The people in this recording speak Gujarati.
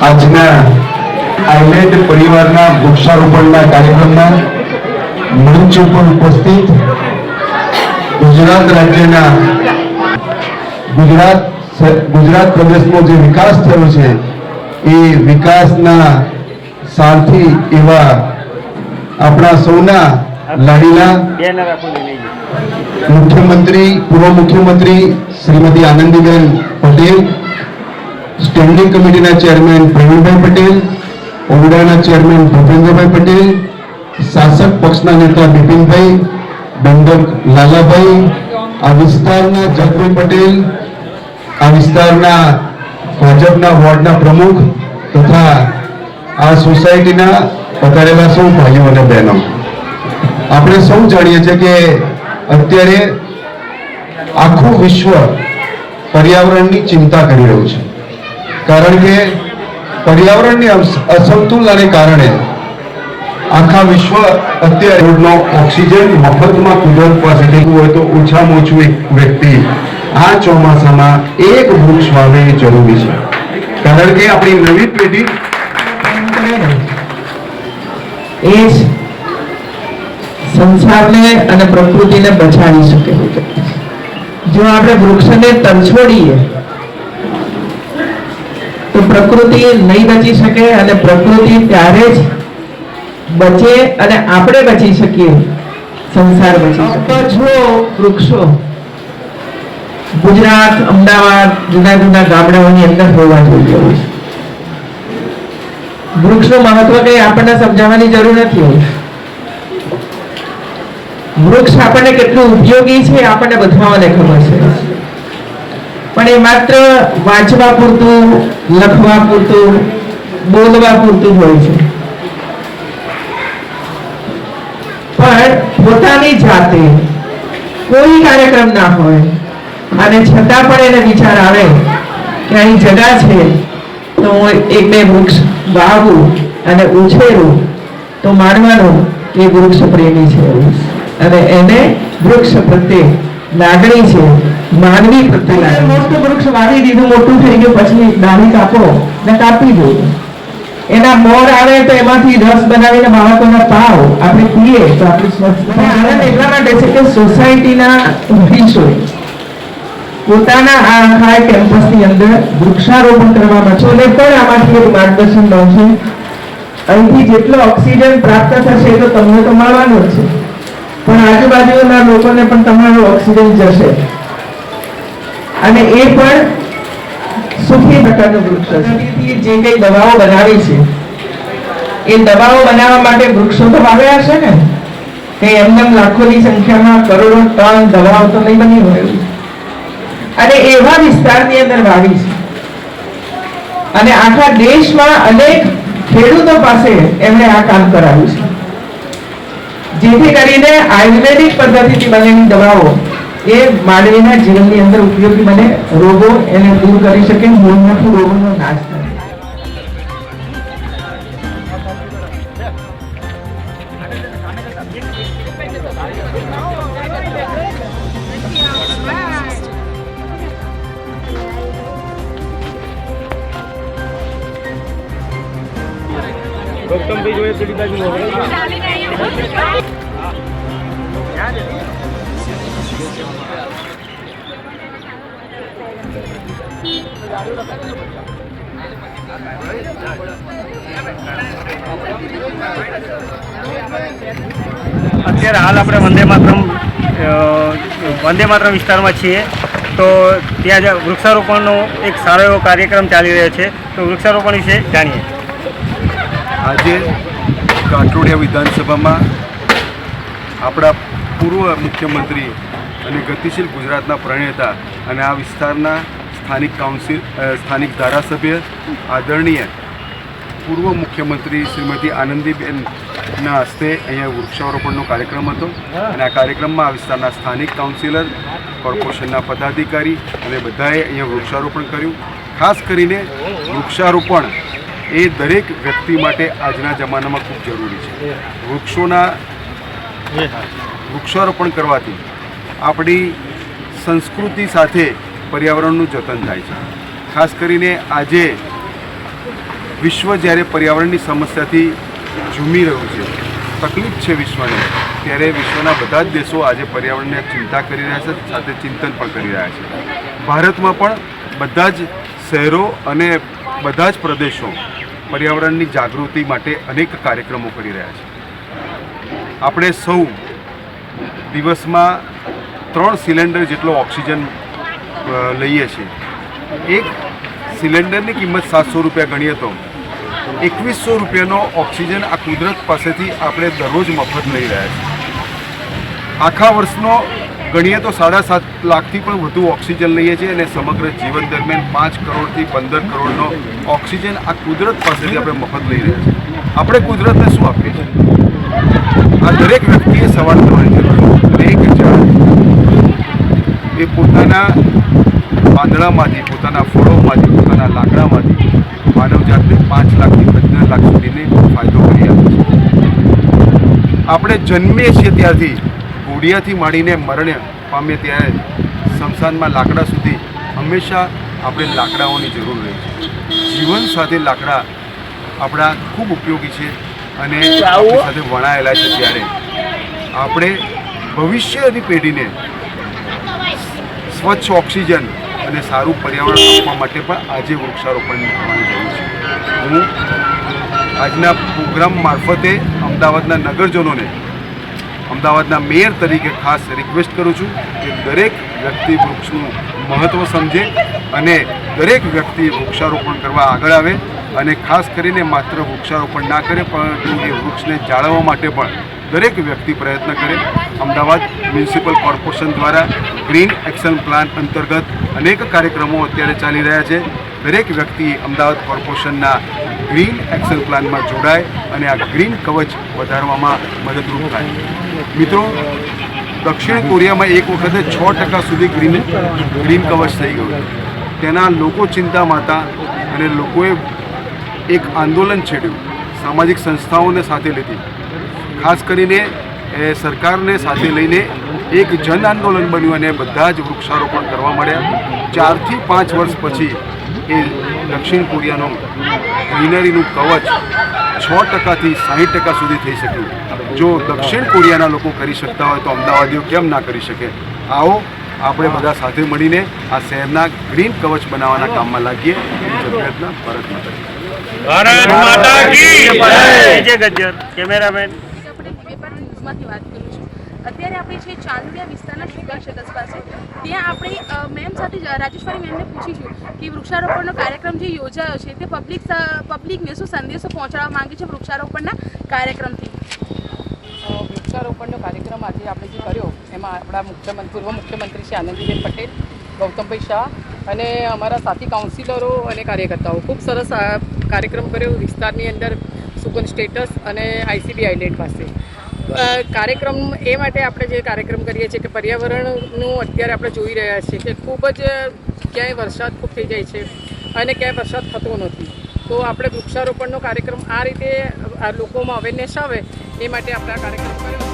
આજના આઈલેન્ડ પરિવારના વૃક્ષારોપણના કાર્યક્રમમાં મંચ ઉપર ઉપસ્થિત ગુજરાત રાજ્યના ગુજરાત ગુજરાત પ્રદેશનો જે વિકાસ થયો છે, એ વિકાસના સારથી એવા આપણા સૌના લાડીલા મુખ્યમંત્રી, પૂર્વ મુખ્યમંત્રી શ્રીમતી આનંદીબેન પટેલ, સ્ટેન્ડિંગ કમિટીના ચેરમેન પ્રવીણભાઈ પટેલ, ઓરડાના ચેરમેન ભૂપેન્દ્રભાઈ પટેલ, શાસક પક્ષના નેતા બિપિનભાઈ દંડક લાલાભાઈ, આ વિસ્તારના જગભાઈ પટેલ, આ વિસ્તારના ભાજપના વોર્ડના પ્રમુખ તથા આ સોસાયટીના પધારેલા સૌ ભાઈઓ અને બહેનો. આપણે સૌ જાણીએ છીએ કે અત્યારે આખું વિશ્વ પર્યાવરણની ચિંતા કરી રહ્યું છે. કારણ કે પર્યાવરણની અસ- અસમતુલનને કારણે આખા વિશ્વ અત્યારે રોડનો ઓક્સિજન મફતમાં કુદરત પાસેથી હોય તો ઓછામાં ઓછું એક વ્યક્તિ આ ચોમાસામાં એક વૃક્ષ વાવે જરૂરી છે. કારણ કે આપણી નવી પેઢી એ સંસારને અને પ્રકૃતિને બચાવી શકે. જો આપણે વૃક્ષને તરછોડીએ તો પ્રકૃતિ નહીં બચી શકે અને પ્રકૃતિ ત્યારે જ બચે અને આપણે બચી શકીએ. સંસાર બચી શકે. જો વૃક્ષો. ગુજરાત અમદાવાદ જુદા જુદા ગામડાઓની અંદર હોવા જોઈએ. વૃક્ષનું મહત્વ કંઈ આપણને સમજાવવાની જરૂર નથી હોતી વૃક્ષ આપણને કેટલું ઉપયોગી છે આપણને બધાને ખબર છે પણ એ માત્ર વાંચવા પૂરતું, લખવા પૂરતું, બોલવા પૂરતું હોય છે પણ પોતાની જાતે કોઈ કાર્યક્રમ ના હોય અને છતાં પણ એને વિચાર આવે કે અહીં જગા છે, તો હું એક બે વૃક્ષ વાવું અને ઉછેરું, તો માનવાનું કે વૃક્ષ પ્રેમી છે એવું. અને એને વૃક્ષ પ્રત્યે લાગણી છે માનવી પ્રત્યે મોટું વૃક્ષ વાવી દીધું મોટું થઈ ગયું પછી ડાળી કાપો ને કાપી દો. એના મોર આવે તો એમાંથી રસ બનાવીને બાળકોને પાવ આપણે પીએ તો આપણે આનંદ એટલા માટે છે કે સોસાયટીના ઓફિસોએ પોતાના આ આખા કેમ્પસની અંદર વૃક્ષારોપણ કરવામાં છો. અને પણ આમાંથી એક માર્ગદર્શન મળશે. અહીંથી જેટલો ઓક્સિજન પ્રાપ્ત થશે એ તો તમને તો મળવાનો જ છે. પણ આજુબાજુના લોકોને પણ તમારો ઓક્સિજન જશે. અને એ પણ સુખી પ્રકારનું વૃક્ષ હશે. જે કઈ દવાઓ બનાવી છે, એ દવાઓ બનાવવા માટે વૃક્ષો તો વાવ્યા હશે ને? કે એમને લાખોની સંખ્યામાં કરોડો ટન દવાઓ તો નહીં બની હોય. અને એવા વિસ્તારની અંદર વાવી છે. અને આખા દેશમાં અનેક ખેડૂતો પાસે એમણે આ કામ કરાવ્યું છે. જેથી કરીને આયુર્વેદિક પદ્ધતિથી બનેલી દવાઓ એ માનવીના જીવનની અંદર ઉપયોગી બને. રોગો એને દૂર કરી શકે, મૂળમાંથી રોગોનો નાશ થાય. ગૌતમભાઈ જોડે પેલી બાજુ. અત્યારે હાલ આપણે વંદે માતરમ વંદે માતરમ વિસ્તારમાં છીએ. તો ત્યાં જ વૃક્ષારોપણનો એક સારો એવો કાર્યક્રમ ચાલી રહ્યો છે. તો વૃક્ષારોપણ વિશે જાણીએ. આજે કાટોડિયા વિધાનસભામાં આપણા પૂર્વ મુખ્યમંત્રી અને ગતિશીલ ગુજરાતના પ્રણેતા અને આ વિસ્તારના સ્થાનિક કાઉન્સિલ સ્થાનિક ધારાસભ્ય, આદરણીય પૂર્વ મુખ્યમંત્રી શ્રીમતી આનંદીબેનના હસ્તે અહીંયા વૃક્ષારોપણનો કાર્યક્રમ હતો અને આ કાર્યક્રમમાં આ વિસ્તારના સ્થાનિક કાઉન્સિલર, કોર્પોરેશનના પદાધિકારી અને બધાએ અહીંયા વૃક્ષારોપણ કર્યું. ખાસ કરીને વૃક્ષારોપણ એ દરેક વ્યક્તિ માટે આજના જમાનામાં ખૂબ જરૂરી છે. વૃક્ષોના વૃક્ષારોપણ કરવાથી આપણી સંસ્કૃતિ સાથે પર્યાવરણનું જતન થાય છે. ખાસ કરીને આજે વિશ્વ જ્યારે પર્યાવરણની સમસ્યાથી ઝૂમી રહ્યું છે તકલીફ છે વિશ્વને ત્યારે વિશ્વના બધા જ દેશો આજે પર્યાવરણને ચિંતા કરી રહ્યા છે સાથે ચિંતન પણ કરી રહ્યા છે. ભારતમાં પણ બધા જ શહેરો અને બધા જ પ્રદેશો પર્યાવરણની જાગૃતિ માટે અનેક કાર્યક્રમો કરી રહ્યા છે. આપણે સૌ દિવસમાં ત્રણ સિલિન્ડર જેટલો ઓક્સિજન લઈએ છીએ. એક સિલિન્ડરની કિંમત સાતસો રૂપિયા ગણીએ તો એકવીસો રૂપિયાનો ઓક્સિજન આ કુદરત પાસેથી આપણે દરરોજ મફત લઈ રહ્યા છીએ. આખા વર્ષનો ગણીએ તો સાડા સાત લાખથી પણ વધુ ઓક્સિજન લઈએ છીએ અને સમગ્ર જીવન દરમિયાન પાંચ કરોડથી પંદર કરોડનો ઓક્સિજન આ કુદરત પાસેથી આપણે મફત લઈ રહ્યા છીએ. આપણે કુદરતને શું આપીએ છીએ? આ દરેક વ્યક્તિએ સવાલ કરવાની જરૂર દરેક ઝાડ એ પોતાના પાંદડામાંથી, પોતાના ફળોમાંથી, પોતાના લાકડામાંથી માનવજાતને પાંચ લાખથી પંદર લાખ સુધીને ફાયદો કરી આપે છે. આપણે જન્મીએ છીએ ત્યારથી ઘોડિયાથી માંડીને મરણે પામે ત્યારે સ્મશાનમાં લાકડા સુધી હંમેશા આપણે લાકડાઓની જરૂર રહે છે. જીવન સાથે લાકડા આપણા ખૂબ ઉપયોગી છે અને આપણી સાથે વણાયેલા છે ત્યારે. આપણે ભવિષ્યની પેઢીને સ્વચ્છ ઓક્સિજન અને સારું પર્યાવરણ આપવા માટે પણ આજે વૃક્ષારોપણ કરવાની જરૂર છે. હું આજના પ્રોગ્રામ મારફતે અમદાવાદના નગરજનોને અમદાવાદના મેયર તરીકે ખાસ રિક્વેસ્ટ કરું છું કે દરેક વ્યક્તિ વૃક્ષનું મહત્ત્વ સમજે અને દરેક વ્યક્તિ વૃક્ષારોપણ કરવા આગળ આવે અને ખાસ કરીને માત્ર વૃક્ષારોપણ ના કરે, પરંતુ એ વૃક્ષને જાળવવા માટે પણ દરેક વ્યક્તિ પ્રયત્ન કરે. અમદાવાદ મ્યુનિસિપલ કોર્પોરેશન દ્વારા ગ્રીન એક્શન પ્લાન અંતર્ગત અનેક કાર્યક્રમો અત્યારે ચાલી રહ્યા છે. દરેક વ્યક્તિ અમદાવાદ કોર્પોરેશનના ગ્રીન એક્શન પ્લાનમાં જોડાય અને આ ગ્રીન કવચ વધારવામાં મદદરૂપ થાય. મિત્રો, દક્ષિણ કોરિયામાં એક વખતે છ ટકા સુધી ગ્રીન ગ્રીન કવચ થઈ ગયું. તેના લોકો ચિંતામાં હતા અને લોકોએ એક આંદોલન છેડ્યું, સામાજિક સંસ્થાઓને સાથે લીધી. ખાસ કરીને, એ સરકારને સાથે લઈને એક જન આંદોલન બન્યું અને બધા જ વૃક્ષારોપણ કરવા મળ્યા ચારથી પાંચ વર્ષ પછી એ દક્ષિણ કોરિયાનો ગ્રીનરીનું કવચ છ ટકાથી સાહીઠ ટકા સુધી થઈ શક્યું જો દક્ષિણ કોરિયાના લોકો કરી શકતા હોય તો અમદાવાદીઓ કેમ ના કરી શકે? આવો આપણે બધા સાથે મળીને આ શહેરના ગ્રીન કવચ બનાવવાના કામમાં લાગીએ. એવી જરૂરિયાતના ભારત માતા કી જય. જય. ગજ્જર કેમેરામેન. આપણે વાત કરું છું અત્યારે આપણે છે ચાંદુડિયા વિસ્તારના શુગર શેતસ પાસે. ત્યાં આપણે મેમ સાથે રાજેશ્વરી મેમને પૂછીશું કે વૃક્ષારોપણનો કાર્યક્રમ જે યોજાયો છે, તે પબ્લિક પબ્લિકને શું સંદેશો પહોંચાડવા માંગે છે વૃક્ષારોપણના કાર્યક્રમથી. વૃક્ષારોપણનો કાર્યક્રમ આજે આપણે જે કર્યો, એમાં આપણા મુખ્યમંત્રી, પૂર્વ મુખ્યમંત્રી શ્રી આનંદીબેન પટેલ, ગૌતમભાઈ શાહ અને અમારા સાથી કાઉન્સિલરો અને કાર્યકર્તાઓ ખૂબ સરસ કાર્યક્રમ કર્યો વિસ્તારની અંદર સુગન સ્ટેટસ અને આઈસીબી આઇલેન્ડ પાસે. કાર્યક્રમ એ માટે આપણે જે કાર્યક્રમ કરીએ છીએ કે પર્યાવરણનું અત્યારે આપણે જોઈ રહ્યા છીએ કે ખૂબ જ ક્યાંય વરસાદ ખૂબ થઈ જાય છે અને ક્યાંય વરસાદ થતો નથી. તો આપણે વૃક્ષારોપણનો કાર્યક્રમ આ રીતે લોકોમાં અવેરનેસ આવે એ માટે આપણે આ કાર્યક્રમ કર્યો.